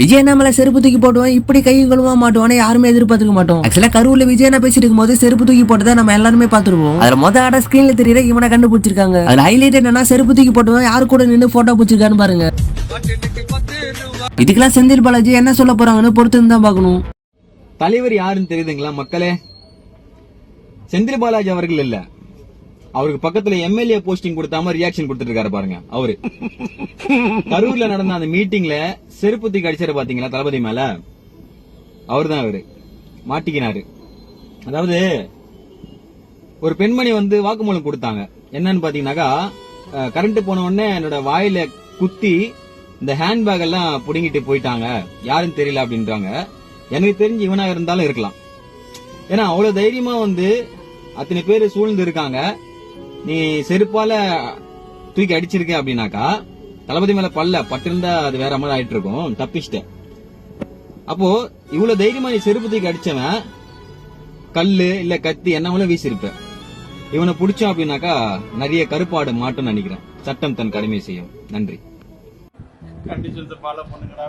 விஜய் நம்மள செருப்பு தூக்கி போடுவோம் இப்படி கையும் கழுவ மாட்டோம்னு யாருமே எதிர்பார்த்துக்க மாட்டோம். ஆக்சுவலா கரூர்ல விஜய் நான் பேசிட்டு இருக்கும்போது செருப்பு தூக்கி போட்டதை நம்ம எல்லாருமே பாத்துருவோம் அதுல மொத ஆட ஸ்கிரீன்ல தெரியற இவனை கண்டுபிடிச்சிருக்காங்க. அதுல ஹைலைட் என்னன்னா செருப்பு தூக்கி போட்டுவோம் யாரு கூட நின்று போட்டோ பிடிச்சிருக்கான்னு பாருங்க. இதுக்கெல்லாம் செந்தில் பாலாஜி என்ன சொல்ல போறாங்கன்னு பொறுத்து தான் பார்க்கணும். தலைவர் யாருன்னு தெரியுதுங்களா மக்களே? செந்தில் பாலாஜி அவர்கள் இல்ல. அவருக்கு பக்கத்துல எம்எல்ஏ போஸ்டிங் கொடுத்தாம ரியாக்ஷன் கொடுத்துட்டு இருக்காரு பாருங்க அவரு. கரூர்ல நடந்த அந்த மீட்டிங்ல செருப்பு தூக்கி அடிச்சாரு பாத்தீங்களா தளபதி மேல? அவர்தான் அவரு. மாட்டிக்கினாரு. அதாவது ஒரு பெண்மணி வந்து வாக்குமூலம் கொடுத்தாங்க. என்னன்னு பாத்தீங்கன்னாக்கா கரண்ட் போன உடனே என்னோட வாயில குத்தி இந்த ஹேண்ட்பேக் எல்லாம் புடுங்கிட்டு போயிட்டாங்க. யாருன்னு தெரியல அப்படின்றாங்க. எனக்கு தெரிஞ்சு இவனா இருந்தாலும் இருக்கலாம். ஏன்னா அவ்வளவு தைரியமா வந்து அத்தனை பேர் சூழ்ந்து இருக்காங்க. நீ செருப்பால தூக்கி அடிச்சிருக்க அப்படின்னாக்கா தளபதி மேல பல்ல பட்டிருந்தா அது வேற மாதிரி ஆயிட்டு இருக்கும் தப்பிச்சிட்ட. அப்போ இவ்வளவு தைரியமா நீ செருப்பு தூக்கி அடிச்சவன் கல்லு இல்ல கத்தி என்ன வீசிருப்ப இவனை பிடிச்சோம் அப்படின்னாக்கா நிறைய கருப்பாடு மாட்டும்னு நினைக்கிறேன். சட்டம் தன் கடமை செய்யும். நன்றி. கண்டிஷன்ஸ் ஃபாலோ பண்ணுங்கடா.